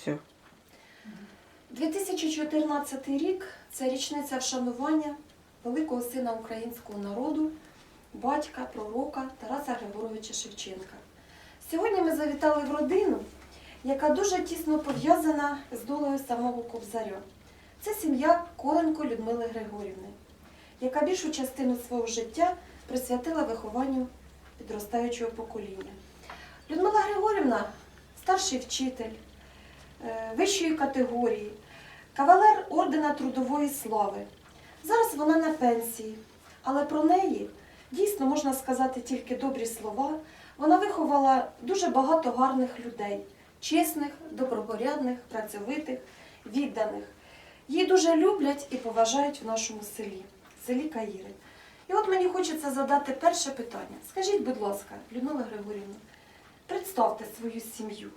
Все. 2014 рік це річниця вшанування великого сина українського народу, батька, пророка Тараса Григоровича Шевченка. Сьогодні ми завітали в родину, яка дуже тісно пов'язана з долею самого Кобзаря. Це сім'я Коренко Людмили Григорівни, яка більшу частину свого життя присвятила вихованню підростаючого покоління. Людмила Григорівна старший вчитель вищої категорії, кавалер ордена Трудової слави. Зараз вона на пенсії, але про неї дійсно можна сказати тільки добрі слова. Вона виховала дуже багато гарних людей, чесних, добропорядних, працьовитих, відданих. Її дуже люблять і поважають в нашому селі, селі Каїри. І от мені хочеться задати перше питання. Скажіть, будь ласка, Людмила Григорівна, представте свою сім'ю,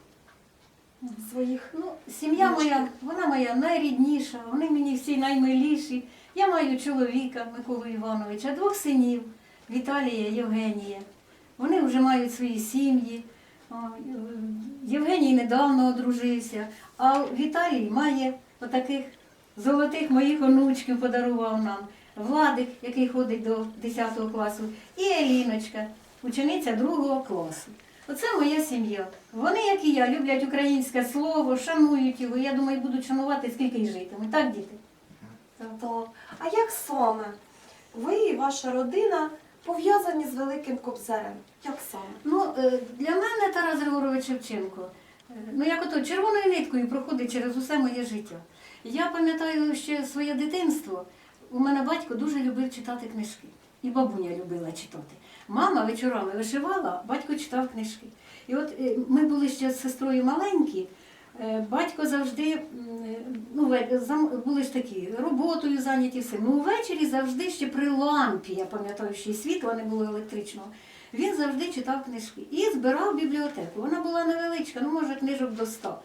своїх Ну, сім'я моя, вона моя найрідніша, вони мені всі наймиліші. Я маю чоловіка Миколу Івановича, двох синів Віталія, Євгенія. Вони вже мають свої сім'ї. Євгеній недавно одружився, а Віталій має отаких золотих моїх онучків подарував нам. Владик, який ходить до 10 класу, і Еліночка, учениця 2 класу. Оце моя сім'я. Вони, як і я, люблять українське слово, шанують його. Я думаю, будуть шанувати, скільки й житимуть. Так, діти? Так. А як саме ви і ваша родина пов'язані з Великим Кобзарем? Як саме? Ну, е, для мене Тарас Григорович Шевченко, е, ну як ото червоною ниткою проходить через усе моє життя. Я пам'ятаю ще своє дитинство. У мене батько дуже любив читати книжки. І бабуня любила читати. Мама вечорами вишивала, батько читав книжки. І от е, ми були ще з сестрою маленькі. е, Батько завжди, ну, були ж такі, роботою зайняті все. Ну, ввечері завжди ще при лампі, я пам'ятаю, ще й світла не було електричного. Він завжди читав книжки і збирав бібліотеку. Вона була невеличка, ну може книжок до 100.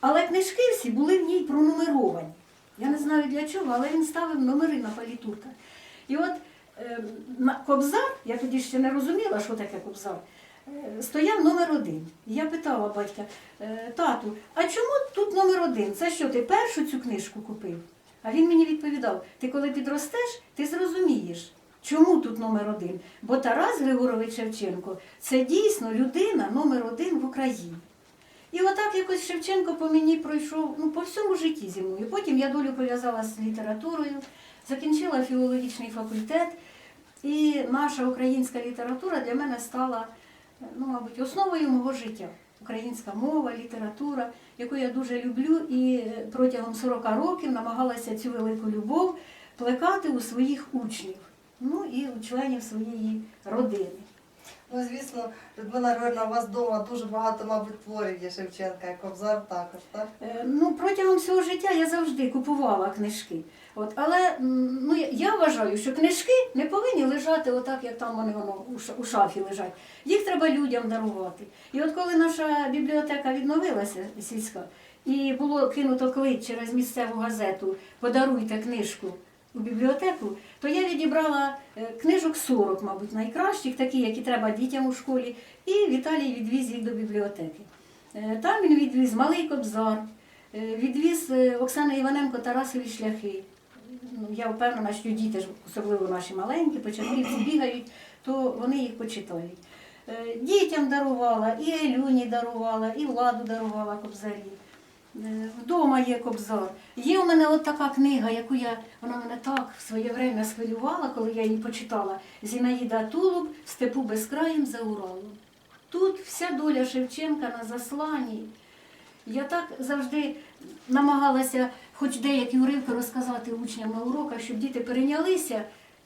Але книжки всі були в ній пронумеровані. Я не знаю для чого, але він ставив номери на палітурках. І от е, на кобзар, я тоді ще не розуміла, що таке кобзар, стояв номер один. Я питала батька, «Е, тату, а чому тут номер один? Це що, ти першу цю книжку купив? А він мені відповідав: ти коли підростеш, ти зрозумієш. Чому тут номер один? Бо Тарас Григорович Шевченко це дійсно людина номер один в Україні. І отак якось Шевченко по мені пройшов ну, по всьому житті зі мною. Потім я долю пов'язала з літературою, закінчила філологічний факультет, і наша українська література для мене стала, ну, мабуть, основою мого життя. Українська мова, література, яку я дуже люблю, і протягом 40 років намагалася цю велику любов плекати у своїх учнів, ну і у членів своєї родини. Ну, звісно, Людмила Григорівна, у вас вдома дуже багато, мабуть, творів є Шевченка, і Кобзар також, так? Е, Ну, протягом всього життя я завжди купувала книжки. От, але ну, я- вважаю, що книжки не повинні лежати отак, як там вони воно у шафі лежать. Їх треба людям дарувати. І от коли наша бібліотека відновилася сільська, і було кинуто клич через місцеву газету Подаруйте книжку у бібліотеку, то я відібрала е, книжок 40, мабуть, найкращих, такі, які треба дітям у школі, і Віталій відвіз їх до бібліотеки. Е, Там він відвіз Малий Кобзар, е, відвіз Оксана Іваненко Тарасові шляхи. Ну, Я впевнена, що діти особливо наші маленькі, початківці бігають, то вони їх почитають. Е, Дітям дарувала, і Елюні дарувала, і владу дарувала кобзарі. Е, Вдома є кобзар. Є у мене от така книга, яку я, вона мене так в своє время схвилювала, коли я її почитала. Зінаїда Тулуб в степу безкраєм за Уралом. Тут вся доля Шевченка на засланні. Я так завжди намагалася хоч деякі уривки розказати учням на уроках, щоб діти перейнялися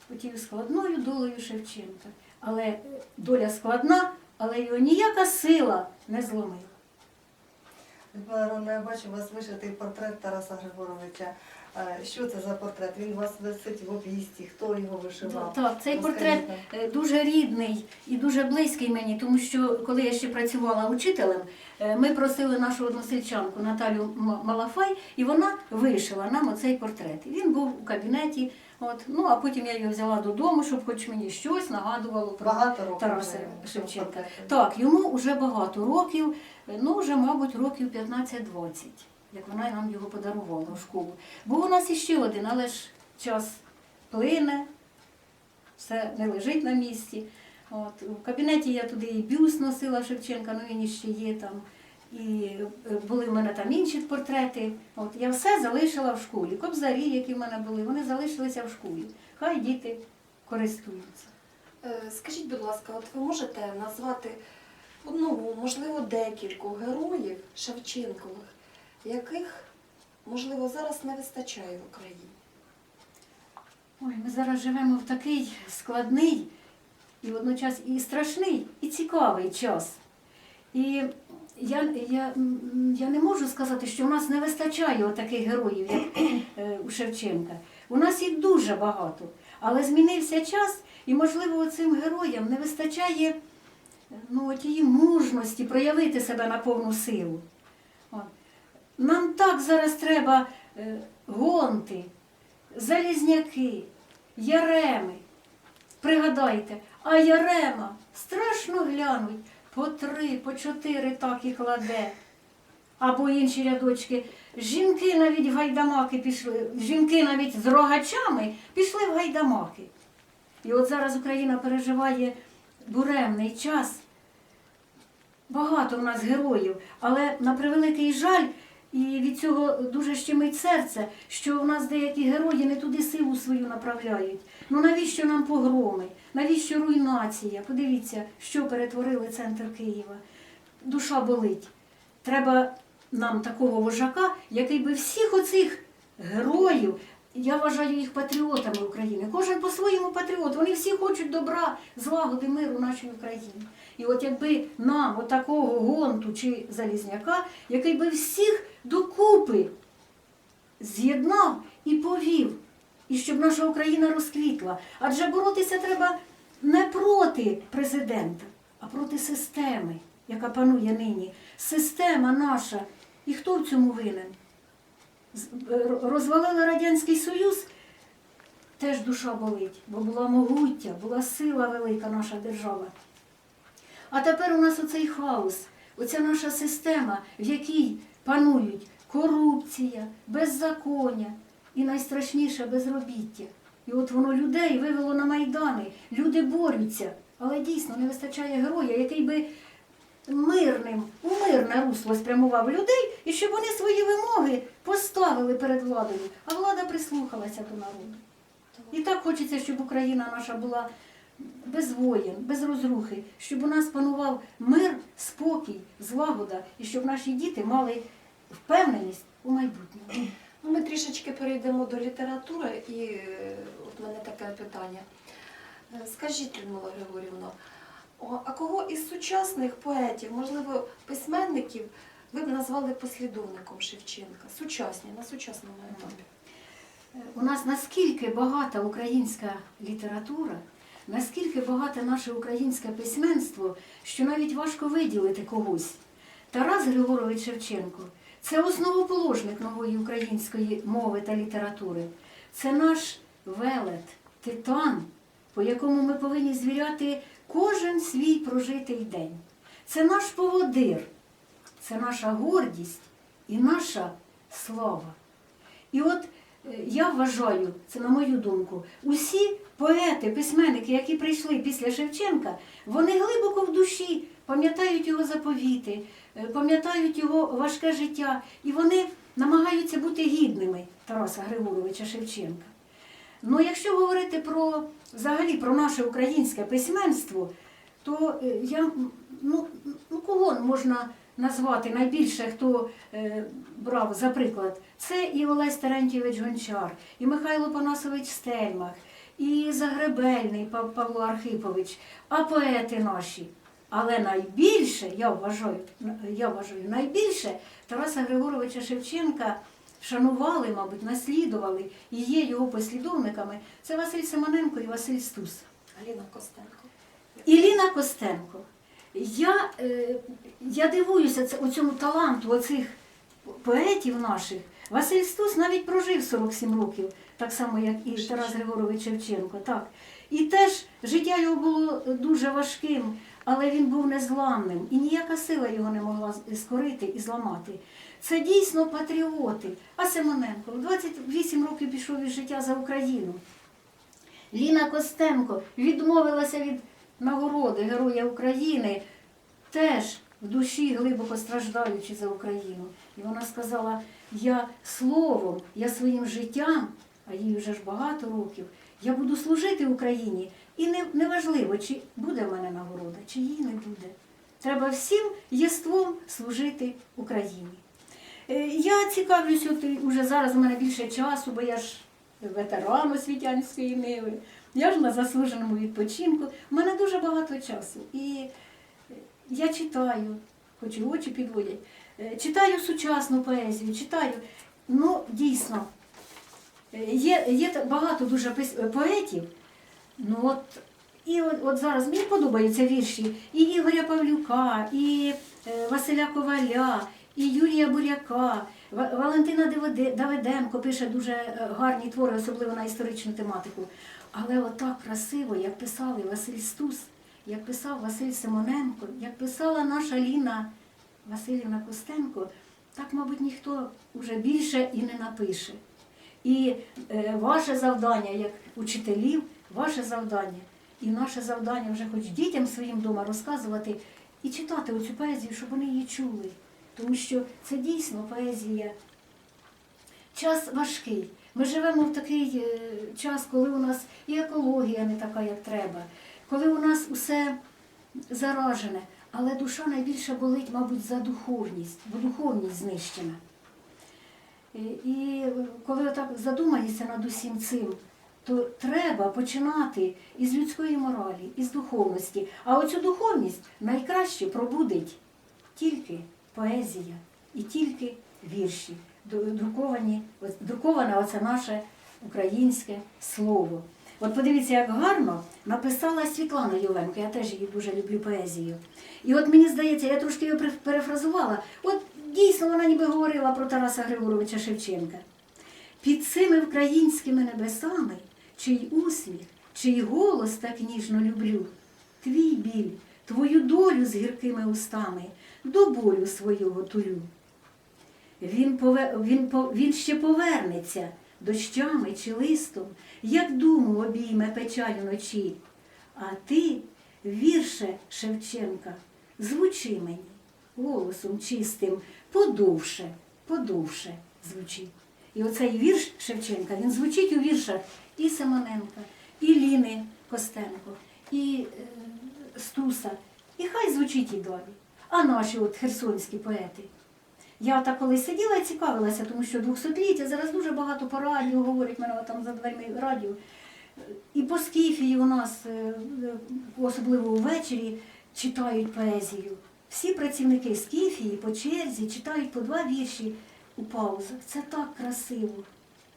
хотів складною долею Шевченка. Але доля складна, але його ніяка сила не зломила. Людмила Григорівна, я бачу, вас вишитий портрет Тараса Григоровича. Е, Що це за портрет? Він у вас висить в обійсті, хто його вишивав? Так, цей портрет е, дуже рідний і дуже близький мені, тому що коли я ще працювала учителем, е, ми просили нашу односельчанку Наталю Малафай, і вона вишила нам оцей портрет. Він був у кабінеті. От, ну а потім я його взяла додому, щоб хоч мені щось нагадувало про Багато років Тараса Шевченка. Так, йому вже багато років, ну вже, мабуть, років 15-20. Як вона нам його подарувала в школу. Був у нас іще один, але ж час плине, все не лежить на місці. От, у кабінеті я туди і бюст носила Шевченка, ну він іще є там. І е, були в мене там інші портрети. От, я все залишила в школі. Кобзарі, які в мене були, вони залишилися в школі. Хай діти користуються. Е, Скажіть, будь ласка, от ви можете назвати одного, можливо, декількох героїв Шевченкових, яких, можливо, зараз не вистачає в Україні? Ой, ми зараз живемо в такий складний і водночас і страшний, і цікавий час. І я, я, я не можу сказати, що в нас не вистачає таких героїв, як е, у Шевченка. У нас їх дуже багато. Але змінився час, і, можливо, цим героям не вистачає ну, тієї мужності проявити себе на повну силу. Нам так зараз треба е, гонти, залізняки, яреми. Пригадайте, а ярема страшно глянуть, по три, по чотири так і кладе. Або інші рядочки. Жінки навіть в гайдамаки пішли, жінки навіть з рогачами пішли в гайдамаки. І от зараз Україна переживає буремний час. Багато в нас героїв, але на превеликий жаль, і від цього дуже щемить серце, що в нас деякі герої не туди силу свою направляють. Ну навіщо нам погроми? Навіщо руйнація? Подивіться, що перетворили центр Києва. Душа болить. Треба нам такого вожака, який би всіх оцих героїв, я вважаю їх патріотами України. Кожен по-своєму патріот. Вони всі хочуть добра, злагоди, миру нашій Україні. І от якби нам отакого гонту чи залізняка, який би всіх докупи з'єднав і повів, і щоб наша Україна розквітла. Адже боротися треба не проти президента, а проти системи, яка панує нині. Система наша. І хто в цьому винен? Е, Розвалили Радянський Союз, теж душа болить, бо була могуття, була сила велика наша держава. А тепер у нас оцей хаос, оця наша система, в якій панують корупція, беззаконня і найстрашніше безробіття. І от воно людей вивело на майдани, люди борються, але дійсно не вистачає героя, який би мирним, у мирне русло спрямував людей, і щоб вони свої вимоги поставили перед владою, а влада прислухалася до народу. І так хочеться, щоб Україна наша була без воєн, без розрухи, щоб у нас панував мир, спокій, злагода, і щоб наші діти мали впевненість у майбутньому. Ну, ми трішечки перейдемо до літератури, і е, от мене таке питання. Е, Скажіть, Людмила Григорівна, а кого із сучасних поетів, можливо, письменників, ви б назвали послідовником Шевченка? Сучасні, на сучасному етапі. У нас наскільки багата українська література, наскільки багате наше українське письменство, що навіть важко виділити когось. Тарас Григорович Шевченко це основоположник нової української мови та літератури. Це наш велет, титан, по якому ми повинні звіряти кожен свій прожитий день. Це наш поводир, це наша гордість і наша слава. І от я вважаю, це на мою думку, усі поети, письменники, які прийшли після Шевченка, вони глибоко в душі пам'ятають його заповіти, е, пам'ятають його важке життя, і вони намагаються бути гідними Тараса Григоровича Шевченка. Ну, якщо говорити про взагалі про наше українське письменство, то е, я ну, ну кого можна назвати найбільше, хто е, брав за приклад, це і Олесь Терентьєвич Гончар, і Михайло Панасович Стельмах, і Загребельний Павло Архипович, а поети наші. Але найбільше, я вважаю, я вважаю, найбільше Тараса Григоровича Шевченка шанували, мабуть, наслідували і є його послідовниками. Це Василь Семененко і Василь Стус. Аліна Костенко. Іліна Костенко. Я, е, я дивуюся це, цьому таланту оцих поетів наших. Василь Стус навіть прожив 47 років, так само, як і Тарас Григорович Шевченко. Так. І теж життя його було дуже важким, але він був незламним, і ніяка сила його не могла скорити і зламати. Це дійсно патріоти. А Симоненко в 28 років пішов із життя за Україну. Ліна Костенко відмовилася від нагороди Героя України, теж в душі глибоко страждаючи за Україну. І вона сказала: я словом, я своїм життям, а їй вже ж багато років, я буду служити Україні. І не, неважливо, чи буде в мене нагорода, чи її не буде. Треба всім єством служити Україні. Е, Я цікавлюсь, і вже зараз у мене більше часу, бо я ж ветеран освітянської ниви, я ж на заслуженому відпочинку. У мене дуже багато часу. І е, я читаю, хоч і очі підводять, е, читаю сучасну поезію, читаю. Ну, дійсно, е, є, є багато дуже поетів. Ну от, і от, от зараз мені подобаються вірші і Ігоря Павлюка, і е, Василя Коваля, і Юрія Буряка, Валентина Давиденко пише дуже е, гарні твори, особливо на історичну тематику. Але отак красиво, як писали Василь Стус, як писав Василь Симоненко, як писала наша Ліна Васильівна Костенко, так, мабуть, ніхто вже більше і не напише. І е, ваше завдання, як учителів, ваше завдання, і наше завдання вже хоч дітям своїм вдома розказувати і читати оцю поезію, щоб вони її чули. Тому що це дійсно поезія. Час важкий. Ми живемо в такий е, час, коли у нас і екологія не така, як треба, коли у нас усе заражене, але душа найбільше болить, мабуть, за духовність, бо духовність знищена. І, коли отак задумаєшся над усім цим, то треба починати із людської моралі, із духовності. А оцю духовність найкраще пробудить тільки поезія і тільки вірші, друковані, друковане оце наше українське слово. От подивіться, як гарно написала Світлана Євенко, я теж її дуже люблю поезію. І от мені здається, я трошки її перефразувала. От дійсно вона ніби говорила про Тараса Григоровича Шевченка. Під цими українськими небесами, чий усміх, чий голос так ніжно люблю, твій біль, твою долю з гіркими устами, до болю свого тулю. Він, пове, він, він ще повернеться дощами чи листом, як думу обійме печаль вночі. А ти, вірше Шевченка, звучи мені голосом чистим, подовше, подовше звучи. І оцей вірш Шевченка, він звучить у віршах і Семененка, і Ліни Костенко, і е, Стуса. І хай звучить і далі. А наші от херсонські поети. Я так коли сиділа і цікавилася, тому що 200-ліття, зараз дуже багато по радіо говорять, мене там за дверми радіо. І по скіфії у нас, е, е, особливо ввечері, читають поезію. Всі працівники скіфії по черзі читають по два вірші у паузах. Це так красиво.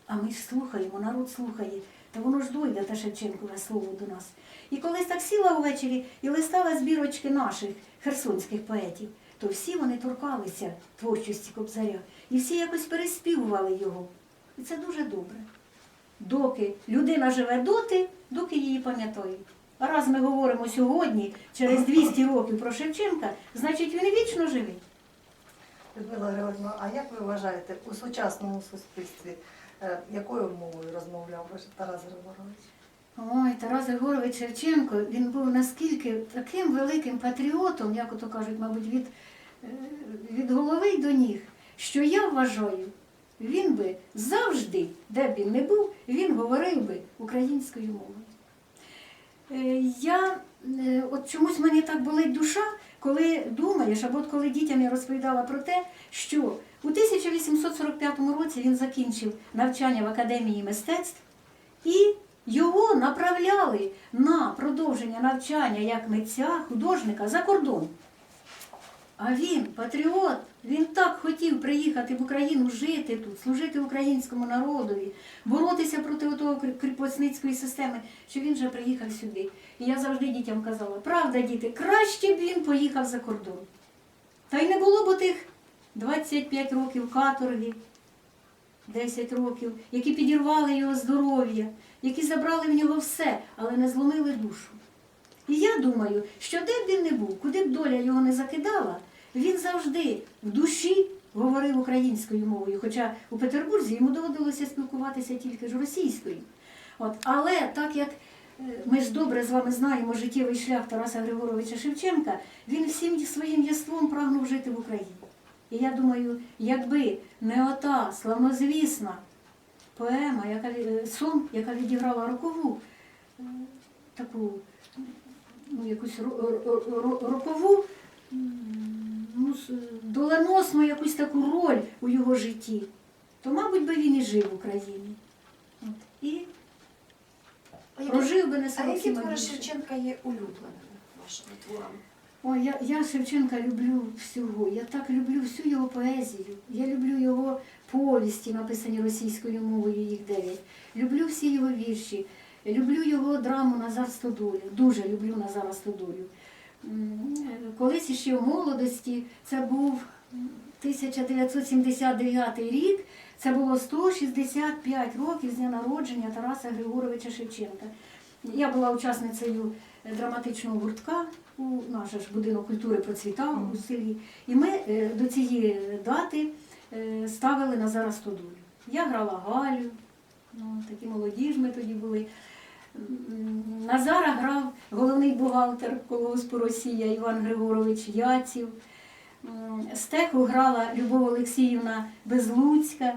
А ми ж слухаємо, народ слухає. Та воно ж дойде те Шевченкове слово до нас. І колись так сіла увечері і листала збірочки наших херсонських поетів, то всі вони торкалися творчості Кобзаря. І всі якось переспівували його. І це дуже добре. Доки людина живе доти, доки її пам'ятають. А раз ми говоримо сьогодні, через 200 років про Шевченка, значить він вічно живий. Людмила Григорівна, а як ви вважаєте, у сучасному суспільстві, якою мовою розмовляв Тарас Григорович? Ой, Тарас Григорович Шевченко, він був наскільки таким великим патріотом, як ото кажуть, мабуть, від, е, від голови до ніг, що я вважаю, він би завжди, де б він не був, він говорив би українською мовою. Е, Я е, от чомусь мені так болить душа, коли думаєш, або от коли дітям я розповідала про те, що у 1845 році він закінчив навчання в академії мистецтв і його направляли на продовження навчання як митця, художника за кордон. А він, патріот, він так хотів приїхати в Україну жити тут, служити українському народові, боротися проти того кріпосницької системи, що він вже приїхав сюди. І я завжди дітям казала, правда, діти, краще б він поїхав за кордон. Та й не було б тих 25 років каторги, 10 років, які підірвали його здоров'я, які забрали в нього все, але не зломили душу. І я думаю, що де б він не був, куди б доля його не закидала, він завжди в душі говорив українською мовою. Хоча у Петербурзі йому доводилося спілкуватися тільки ж російською. От. Але так як е, ми ж добре з вами знаємо життєвий шлях Тараса Григоровича Шевченка, він всім своїм єством прагнув жити в Україні. І я думаю, якби не ота славнозвісна поема, яка е, сон, яка відіграла рокову, е, таку ну, якусь ро- ро- ро- рокову, ну, доленосну якусь таку роль у його житті, то, мабуть, би він і жив в Україні. От. І прожив би не а 47 які твори. Шевченка є улюбленими вашими творами? Ой, я, я Шевченка люблю всього. Я так люблю всю його поезію. Я люблю його повісті, написані російською мовою, їх дев'ять. Люблю всі його вірші. Люблю його драму Назар Стодолю. Дуже люблю Назара Стодолю. Колись іще в молодості це був 1979 рік. Це було 165 років з дня народження Тараса Григоровича Шевченка. Я була учасницею драматичного гуртка у наш ж будинок культури процвітав у селі. І ми е, до цієї дати е, ставили Назара Стодолю. Я грала Галю, ну, такі молоді ж ми тоді були. Назара грав головний бухгалтер колгоспу Росія Іван Григорович Яців. Стеху грала Любов Олексіївна Безлуцька.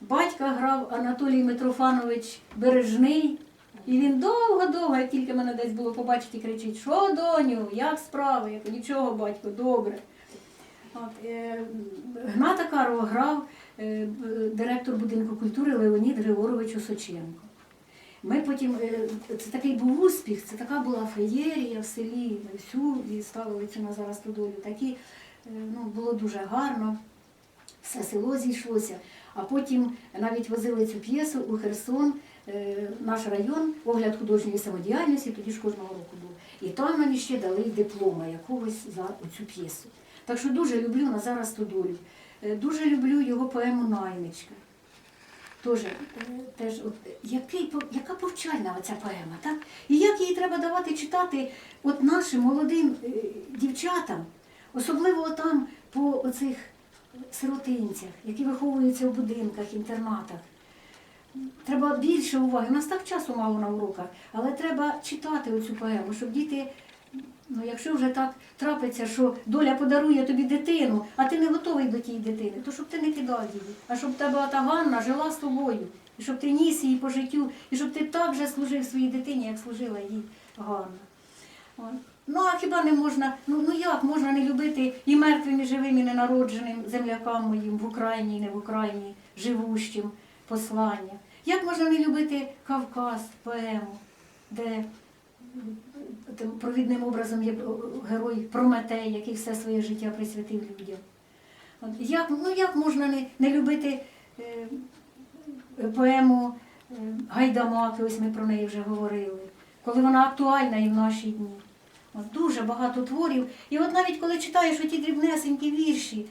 Батька грав Анатолій Митрофанович Бережний. І він довго-довго, як тільки мене десь було побачити, кричить, що доню, як справи? Я кажу, нічого, батько, добре. От, е, Гната Карова грав е, директор будинку культури Леонід Григорович Осоченко. Ми потім, е, це такий був успіх, це така була феєрія в селі, всю і ставили цю Назара Стодолю. Такі, е, ну, було дуже гарно, все село зійшлося. А потім навіть возили цю п'єсу у Херсон, е, наш район, огляд художньої самодіяльності, тоді ж кожного року був. І там мені ще дали диплома якогось за цю п'єсу. Так що дуже люблю Назара Стодолю. Е, Дуже люблю його поему Наймичка. Тоже, е, теж, от, який, яка повчальна оця поема, так? І як її треба давати читати от нашим молодим дівчатам, особливо там по оцих сиротинцях, які виховуються в будинках, інтернатах. Треба більше уваги. У нас так часу мало на уроках, але треба читати оцю поему, щоб діти, ну якщо вже так трапиться, що доля подарує тобі дитину, а ти не готовий до тієї дитини, то щоб ти не кидав її, а щоб тебе та Ганна жила з тобою, і щоб ти ніс її по життю, і щоб ти так же служив своїй дитині, як служила їй Ганна. Ну а хіба не можна, ну, ну як можна не любити і мертвим, і живим, і ненародженим землякам моїм в Україні, і не в Україні, живущим послання? Як можна не любити Кавказ, поему, де тим провідним образом є герой Прометей, який все своє життя присвятив людям? Як, ну як можна не, не любити е, поему е, Гайдамаки, ось ми про неї вже говорили, коли вона актуальна і в наші дні. Дуже багато творів. І от навіть коли читаєш оті дрібнесенькі вірші,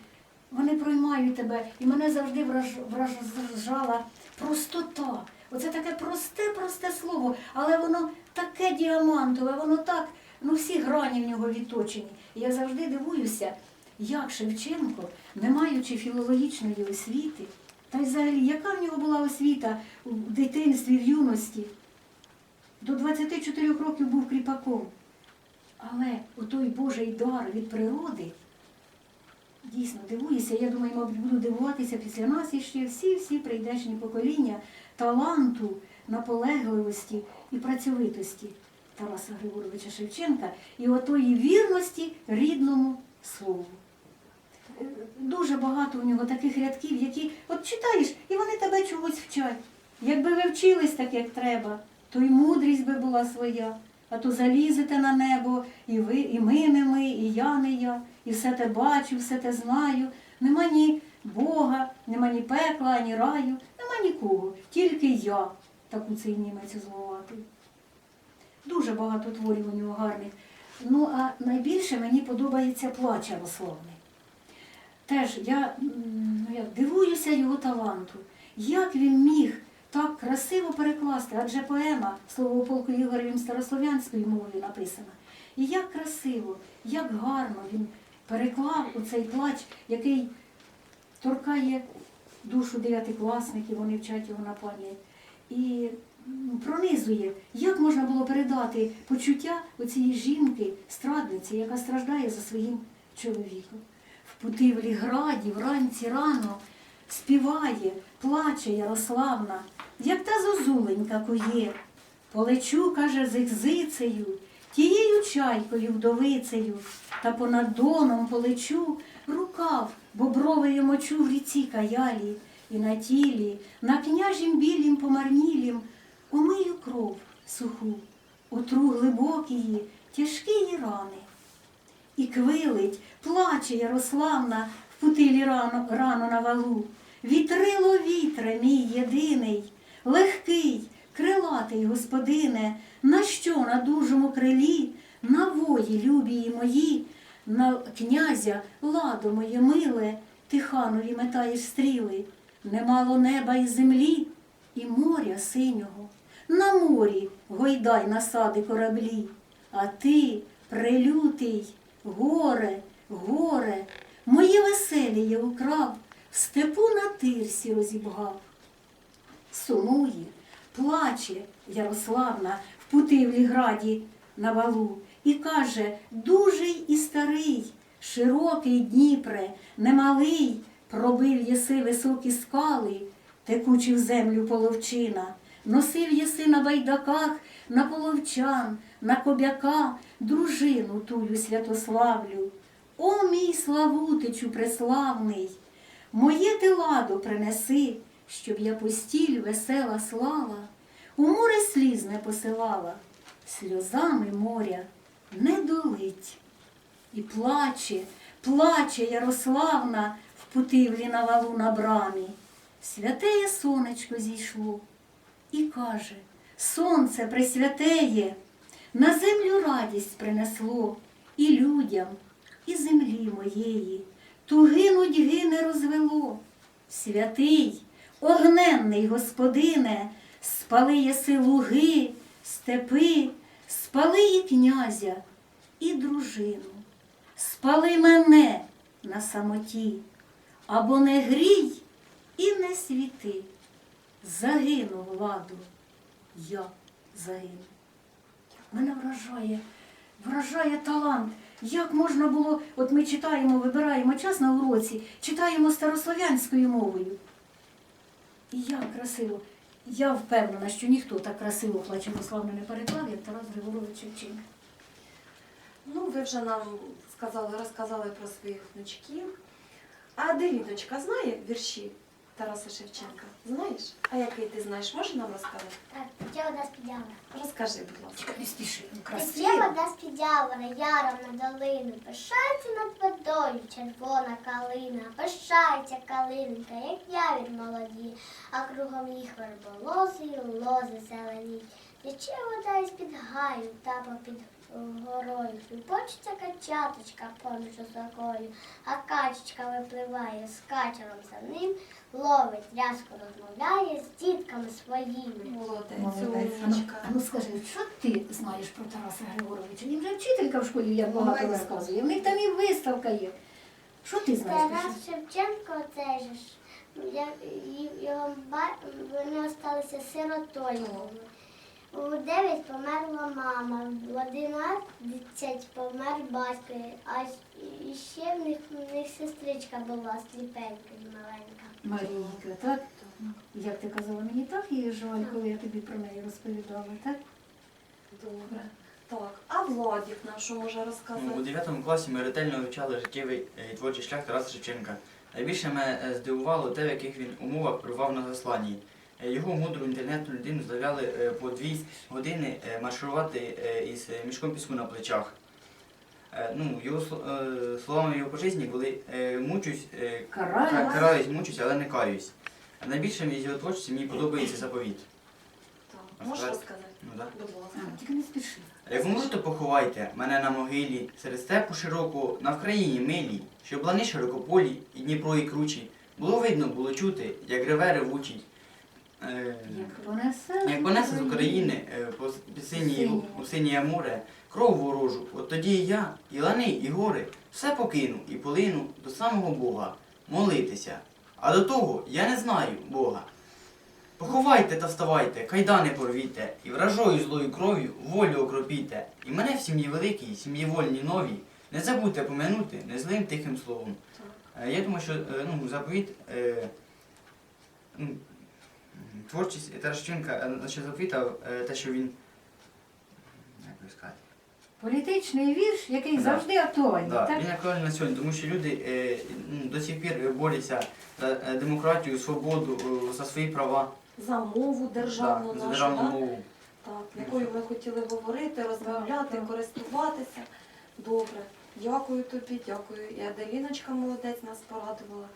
вони проймають тебе. І мене завжди вражала простота. Оце таке просте, просте слово, але воно таке діамантове, воно так, ну всі грані в нього відточені. І я завжди дивуюся, як Шевченко, не маючи філологічної освіти, та й взагалі, яка в нього була освіта в дитинстві, в юності, до 24 років був кріпаком. Але отой Божий дар від природи, дійсно дивуюся, я думаю, мабуть, буду дивуватися після нас іще всі-всі прийдешні покоління таланту, наполегливості і працьовитості Тараса Григоровича Шевченка і отої вірності рідному слову. Дуже багато у нього таких рядків, які от читаєш, і вони тебе чогось вчать. Якби ви вчились так, як треба, то й мудрість би була своя. А то залізете на небо, і ви, і ми не ми, і я не я, і все те бачу, все те знаю. Нема ні Бога, нема ні пекла, ні раю, нема нікого, тільки я, таку цей німець зловатий. Дуже багато творів у нього гарних. Ну, а найбільше мені подобається плач Ярославний. Теж я, ну, я дивуюся його таланту. Як він міг так красиво перекласти, адже поема слово полку Ігоревим старослов'янською мовою написана. І як красиво, як гарно він переклав у цей плач, який торкає душу дев'ятикласників, вони вчать його на пам'ять. І пронизує, як можна було передати почуття оцієї жінки, страдниці, яка страждає за своїм чоловіком. В Путивлі граді вранці рано співає, плаче Ярославна, як та зозуленька кує. Полечу, каже, з ікзицею, тією чайкою вдовицею, та понад доном полечу, рукав бобровою мочу в ріці каялі, і на тілі, на княжім білім помарнілім, умию кров суху, утру глибокії, тяжкії рани. І квилить, плаче Ярославна в путилі рано, рано на валу. Вітрило вітре, мій єдиний, легкий, крилатий господине, на що на дужому крилі, на вої любії мої, на князя ладо моє миле, ти ханові метаєш стріли, немало неба і землі, і моря синього. На морі гойдай насади кораблі, а ти, прелютий, горе, горе, моє веселіє украв, степу тирсі розібгав. Сумує, плаче Ярославна в Путивлі граді на валу і каже, дужий і старий, широкий Дніпре, немалий, пробив єси високі скали, текучі в землю половчина, носив єси на байдаках, на половчан, на кобяка, дружину тую святославлю. О, мій Славутичу преславний! Моє ти ладо принеси, щоб я постіль весела слава, у море сліз не посилала, сльозами моря не долить. І плаче, плаче Ярославна в путивлі на валу на брамі. Святеє сонечко зійшло і каже, сонце пресвятеє, на землю радість принесло і людям, і землі моєї, туги нудьги не розвело. Святий, огненний господине, спали єси луги, степи, спали і князя, і дружину, спали мене на самоті, або не грій і не світи. Загинув ладу, я загину. Мене вражає, вражає талант. Як можна було, от ми читаємо, вибираємо час на уроці, читаємо старослов'янською мовою. І як красиво. Я впевнена, що ніхто так красиво плачевославно не переклав, як Тарас Григорович Шевченко. Ну, ви вже нам сказали, розказали про своїх внучків. А Девідочка знає вірші Тараса Шевченка? Знаєш? А який ти знаєш? Можеш нам розказати? Так, є вода з-під Розкажи, будь ласка. Не спіши, ну Є красиво. вода з-під явора, яром на долину, пишається над водою червона калина, пишається калинка, як явір молоді, а кругом їх верболози й лози зелені. Тече вода із-під гаю, та попід горою, Хлюпочеться качаточка поміж осокою, а качечка випливає з качером за ним, ловить, рязко розмовляє з дітками своїми. Молодець, Молодець. Ну, ну скажи, що ти знаєш про Тараса Григоровича? Він же вчителька в школі як багато Ой, розказує. В них там і виставка є. Що ти знаєш? про Тарас Шевченко цей же ж. Я, і- його ба- вони залишилися сиротою. У 9 померла мама, в 11 помер батько, а ще в них, в них сестричка була сліпенька і маленька. Марійка, так? Як ти казала, мені так її жаль, коли я тобі про неї розповідала, так? Добре. Так, а Владік нам що може Ну, У розказати? 9 класі ми ретельно вивчали життєвий е, і творчий шлях Тараса Шевченка. Найбільше мене е, здивувало те, в яких він умовах перебував на засланні. Е, Його мудру інтернетну людину заставляли е, по дві години е, марширувати із мішком піску на плечах. Ну, його словами його по житті, коли е, мучусь, Караю. караюсь, мучусь, але не каюсь. Найбільше із його творчості мені подобається заповіт. Так, можеш розказати? Ну, да. Будь ласка. А, тільки не спіши. Як можете, поховайте мене на могилі, серед степу широко, на Вкраїні милій, щоб лани широкополі і Дніпро і кручі. Було видно, було чути, як реве ревучий. Е, Як понесе. Як понесе з України е, по Синє. у синє море кров ворожу, от тоді і я, і лани, і гори все покину і полину до самого Бога молитися. А до того я не знаю Бога. Поховайте та вставайте, кайдани порвіте, і вражою злою кров'ю волю окропіте, і мене в сім'ї великій, сім'ї вольній новій, не забудьте помянути незлим тихим словом. Е, Я думаю, що ну, заповіт е, творчість Таращенка е, значить, заповітав е, те, що він. Як би сказати? Політичний вірш, який Да. завжди актуальний. Да, так? він актуальний на сьогодні, тому що люди е, до сих пір борються за е, демократію, свободу, е, за свої права, За мову державну да, за державну да? мову. Так, якою ми хотіли говорити, розмовляти, користуватися. Добре. Дякую тобі, дякую. І Аделіночка молодець нас порадувала.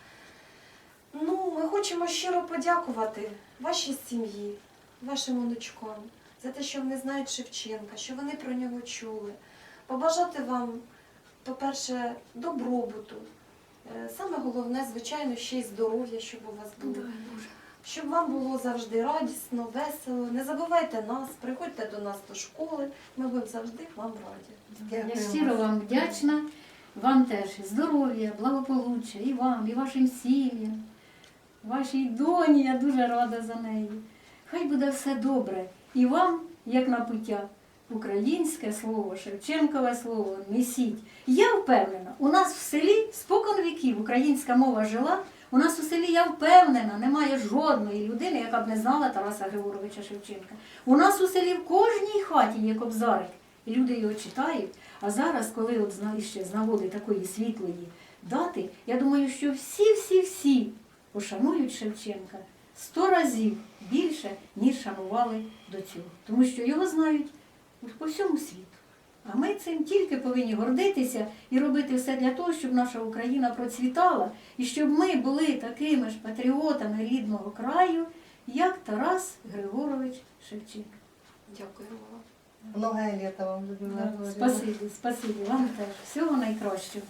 Ну, ми хочемо щиро подякувати вашій сім'ї, вашим онучкам за те, що вони знають Шевченка, що вони про нього чули. Побажати вам, по-перше, добробуту. Е, Саме головне, звичайно, ще й здоров'я, щоб у вас було. Щоб вам було завжди радісно, весело. Не забувайте нас, приходьте до нас до школи. Ми будемо завжди вам раді. Я щиро вам. вам вдячна. Вам теж здоров'я, благополуччя і вам, і вашим сім'ям, вашій доні, я дуже рада за неї. Хай буде все добре. І вам, як на пуття, українське слово, Шевченкове слово несіть. Я впевнена, у нас в селі спокон віків українська мова жила. У нас у селі, я впевнена, немає жодної людини, яка б не знала Тараса Григоровича Шевченка. У нас у селі в кожній хаті є кобзарик, і люди його читають. А зараз, коли от ще з нагоди такої світлої дати, я думаю, що всі-всі-всі пошанують Шевченка сто разів більше, ніж шанували до цього. Тому що його знають по всьому світу. А ми цим тільки повинні гордитися і робити все для того, щоб наша Україна процвітала, і щоб ми були такими ж патріотами рідного краю, як Тарас Григорович Шевченко. Дякуємо вам. Многое літо вам, Людмила Спасибі, спасибі вам теж. Всього найкращого.